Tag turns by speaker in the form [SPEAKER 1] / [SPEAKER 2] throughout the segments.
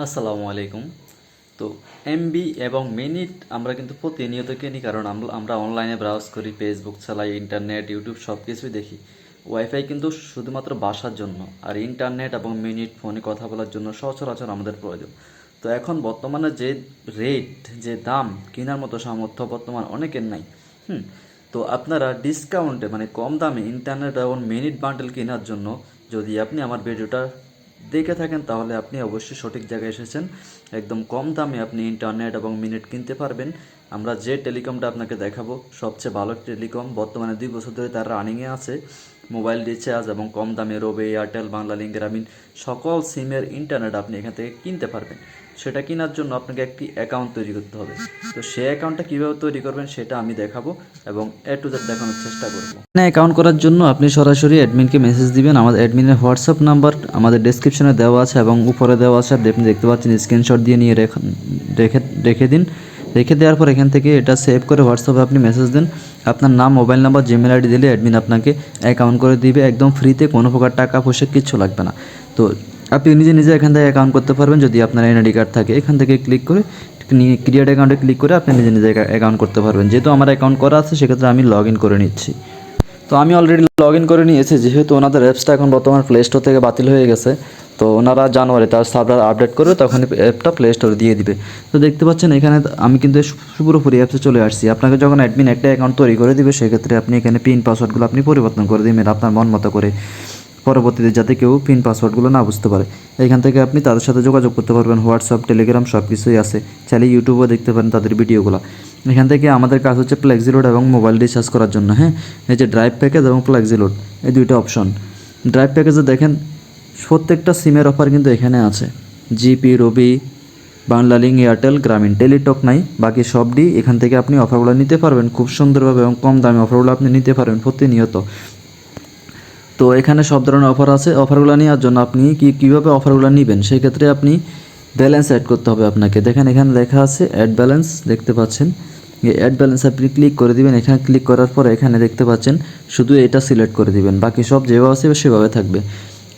[SPEAKER 1] আসসালামু আলাইকুম। তো এমবি এবং মিনিট আমরা কিন্তু প্রতিনিয়ত কিনি কারণ আমরা অনলাইনে ব্রাউজ করি ফেসবুক চালাই ইন্টারনেট ইউটিউব সব কিছুই দেখি। ওয়াইফাই কিন্তু শুধুমাত্র বাসার জন্য আর ইন্টারনেট এবং মিনিট ফোনে কথা বলার জন্য সচরাচর আমাদের প্রয়োজন। তো এখন বর্তমানে যে রেট যে দাম কেনার মতো সামর্থ্য বর্তমান অনেকের নাই। হুম, তো আপনারা ডিসকাউন্টে মানে কম দামে ইন্টারনেট এবং মিনিট বান্ডেল কেনার জন্য যদি আপনি আমার ভিডিওটা দেখে থাকেন, তাহলে আপনি অবশ্যই সঠিক জায়গায় এসেছেন। একদম কম দামে আপনি ইন্টারনেট এবং মিনিট কিনতে পারবেন। আমরা যে টেলিকমটা আপনাকে দেখাবো, সবচেয়ে ভালো টেলিকম বর্তমানে দুই বছর ধরে তার রানিংয়ে আছে। মোবাইল রিচার্জ এবং কম দামে রোবে এয়ারটেল বাংলালিংক গ্রামীণ সকল সিমের ইন্টারনেট আপনি এখান থেকে কিনতে পারবেন। সেটা কেনার জন্য আপনাকে একটি অ্যাকাউন্ট তৈরি করতে হবে। তো সেই অ্যাকাউন্টটা কীভাবে তৈরি করবেন সেটা আমি দেখাবো এবং এ টু জেড দেখানোর চেষ্টা করব। এখানে অ্যাকাউন্ট করার জন্য আপনি সরাসরি অ্যাডমিনকে মেসেজ দিবেন। আমাদের অ্যাডমিনের হোয়াটসঅ্যাপ নাম্বার আমাদের ডেসক্রিপশনে দেওয়া আছে এবং উপরে দেওয়া আছে। আপনি দেখতে পাচ্ছেন স্ক্রিনশট দিয়ে নিয়ে রেখে রেখে রেখে দিন। রেখে দেওয়ার পর এখান থেকে এটা সেভ করে হোয়াটসঅ্যাপে আপনি মেসেজ দেন। আপনার নাম মোবাইল নাম্বার জিমেল আইডি দিলে অ্যাডমিন আপনাকে অ্যাকাউন্ট করে দিবে। একদম ফ্রিতে কোনো প্রকার টাকা পয়সা কিচ্ছু লাগবে না। তো আপনি নিজে নিজে এখান থেকে অ্যাকাউন্ট করতে পারবেন। যদি আপনার এনআইডি কার্ড থাকে, এখান থেকে ক্লিক করে ক্রিয়েট অ্যাকাউন্টে ক্লিক করে আপনি নিজে নিজে অ্যাকাউন্ট করতে পারবেন। যেহেতু আমার অ্যাকাউন্ট করা আছে, সেক্ষেত্রে আমি লগ ইন করে নিচ্ছি। তো আমি অলরেডি লগ ইন করে নিয়েছি, যেহেতু ওনাদের অ্যাপসটা এখন বর্তমান প্লে স্টোর থেকে বাতিল হয়ে গেছে। তো ওনারা জানুয়ারি তার সার্ভার আপডেট করবে, তখন অ্যাপটা প্লে স্টোরে দিয়ে দিবে। তো দেখতে পাচ্ছেন, এখানে আমি কিন্তু পুরোপুরি অ্যাপসে চলে আসছি। আপনাকে যখন অ্যাডমিন একটা অ্যাকাউন্ট তৈরি করে দিবে, সেক্ষেত্রে আপনি এখানে পিন পাসওয়ার্ডগুলো আপনি পরিবর্তন করে দিবেন আপনার মন মতো করে। পরবর্তীতে যাতে কেউ পিন পাসওয়ার্ডগুলো না বুঝতে পারে। এখান থেকে আপনি তাদের সাথে যোগাযোগ করতে পারবেন। হোয়াটসঅ্যাপ, টেলিগ্রাম সব কিছুই আছে। চাইলে ইউটিউবেও দেখতে পারেন তাদের ভিডিওগুলো। এখান থেকে আমাদের কাজ হচ্ছে ফ্লেক্সিলোড এবং মোবাইল রিচার্জ করার জন্য হ্যাঁ? এই যে ড্রাইভ প্যাকেজ এবং ফ্লেক্সিলোড এই দুইটা অপশন ড্রাইভ প্যাকেজে দেখেন, প্রত্যেকটা সিমের অফার কিন্তু এখানে আছে। জিপি রবি বাংলালিং এয়ারটেল গ্রামীণ টেলিটক নাই। বাকি সবটি এখান থেকে আপনি অফারগুলো নিতে পারবেন। খুব সুন্দরভাবে এবং কম দামে অফারগুলো আপনি নিতে পারবেন প্রতিনিয়ত। তো এখানে সব ধরনের অফার আছে। অফারগুলো নেওয়ার জন্য আপনি কি, কীভাবে অফারগুলো নেবেন সেই ক্ষেত্রে আপনি ব্যালেন্স অ্যাড করতে হবে আপনাকে। দেখেন, এখানে লেখা আছে অ্যাড ব্যালেন্স দেখতে পাচ্ছেন। এই অ্যাড ব্যালেন্স আপনি ক্লিক করে দিবেন। এখানে ক্লিক করার পর এখানে দেখতে পাচ্ছেন, শুধু এটা সিলেক্ট করে দিবেন। বাকি সব যেভাবে আছে সেভাবে থাকবে।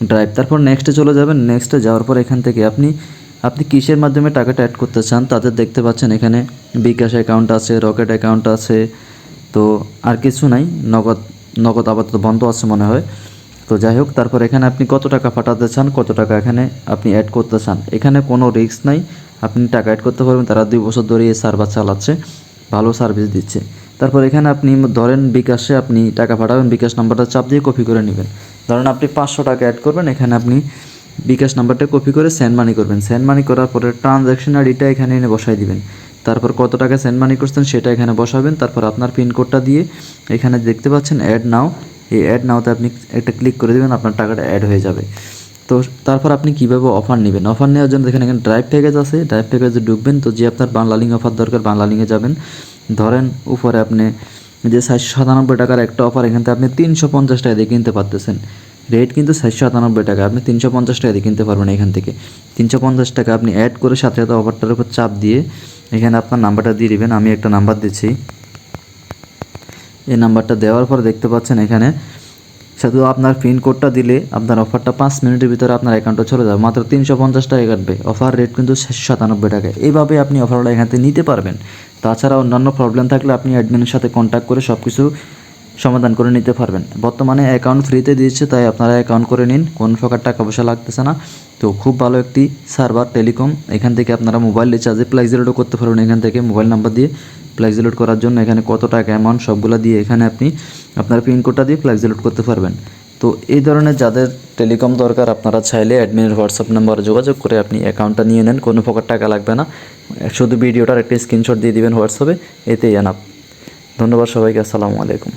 [SPEAKER 1] ড্রাইভ তারপর নেক্সটে চলে যাবেন। নেক্সটে যাওয়ার পর এখান থেকে আপনি আপনি কিসের মাধ্যমে টাকাটা অ্যাড করতে চান তাদের দেখতে পাচ্ছেন এখানে বিকাশ অ্যাকাউন্ট আছে রকেট অ্যাকাউন্ট আছে, তো আর কিছু নাই। নগদ নগদ আপাতত বন্ধ আছে মনে হয়। তো যাই হোক, তারপর এখানে আপনি কত টাকা পাঠাতে চান, কত টাকা এখানে আপনি অ্যাড করতে চান? এখানে কোনো রিস্ক নাই, আপনি টাকা অ্যাড করতে পারবেন, তারা দুই বছর ধরে এই সার্ভার চালাচ্ছে, ভালো সার্ভিস দিচ্ছে। তারপর এখানে আপনি ধরেন বিকাশে আপনি টাকা পাঠাবেন, বিকাশ নাম্বারটা চাপ দিয়ে কপি করে নেবেন। ধরেন আপনি পাঁচশো টাকা অ্যাড করবেন, এখানে আপনি বিকাশ নাম্বারটা কপি করে সেন্ড মানি করবেন। সেন্ড মানি করার পরে ট্রানজ্যাকশন আইডিটা এখানে এনে বসাই দিবেন। তারপর কত টাকা সেন্ড মানি করছেন সেটা এখানে বসাবেন। তারপর আপনার পিনকোডটা দিয়ে এখানে দেখতে পাচ্ছেন অ্যাড নাও এই অ্যাড নাওতে আপনি একটা ক্লিক করে দেবেন, আপনার টাকাটা অ্যাড হয়ে যাবে। তো তারপর আপনি কীভাবে অফার নেবেন? অফার নেওয়ার জন্য দেখেন এখানে ড্রাইভ প্যাকেজ আছে। ড্রাইভ প্যাকেজে ঢুকবেন তো যে আপনার বাংলালিং অফার দরকার বাংলালিংয়ে যাবেন। ধরেন উপরে আপনি যে সাতশো সাতানব্বই টাকার একটা অফার এখান থেকে আপনি তিনশো পঞ্চাশ টাকা দিয়ে কিনতে পারতেছেন। রেট কিন্তু সাতশো সাতানব্বই টাকা। আপনি তিনশো পঞ্চাশ টাকা দিয়ে কিনতে পারবেন এখান থেকে। তিনশো পঞ্চাশ টাকা আপনি অ্যাড করে সাথে সাথে অফারটার উপর চাপ দিয়ে এখানে আপনার নাম্বারটা দিয়ে দেবেন, আমি একটা নাম্বার দিচ্ছি। এই নাম্বারটা দেওয়ার পর দেখতে পাচ্ছেন এখানে, শুধু আপনার পিন কোডটা দিলে আপনার অফারটা পাঁচ মিনিটের ভিতরে আপনার অ্যাকাউন্টে চলে যাবে। মাত্র তিনশো পঞ্চাশ টাকা কাটবে। অফার রেট কিন্তু সাতানব্বই টাকা। এইভাবে আপনি অফারটা এখান থেকে নিতে পারবেন। তাছাড়া অন্যান্য প্রবলেম থাকলে আপনি অ্যাডমিনের সাথে কন্ট্যাক্ট করে সব কিছু সমাধান করে নিতে পারবেন। বর্তমানে অ্যাকাউন্ট ফ্রিতে দিয়েছে, তাই আপনারা অ্যাকাউন্ট করে নিন। কোন প্রকার টাকা পয়সা লাগতেছে না। তো খুব ভালো একটি সার্ভার টেলিকম এখান থেকে আপনারা মোবাইল রিচার্জে প্লাইজ ফ্লেক্সিলোডও করতে পারবেন। এখান থেকে মোবাইল নাম্বার দিয়ে ফ্লেক্সিলোড করার জন্য এখানে কত টাকা অ্যামাউন্ট সবগুলো দিয়ে এখানে আপনি আপনার পিনকোডটা দিয়ে ফ্লেক্সিলোড করতে পারবেন। তো এই ধরনের যাদের টেলিকম দরকার, আপনারা চাইলে অ্যাডমিনের হোয়াটসঅ্যাপ নাম্বারে যোগাযোগ করে আপনি অ্যাকাউন্টটা নিয়ে নেন। কোনো প্রকার টাকা লাগবে না। শুধু ভিডিওটার একটা স্ক্রিনশট দিয়ে দিবেন হোয়াটসঅ্যাপে এতেই জানাব ধন্যবাদ সবাইকে। আসসালামু আলাইকুম।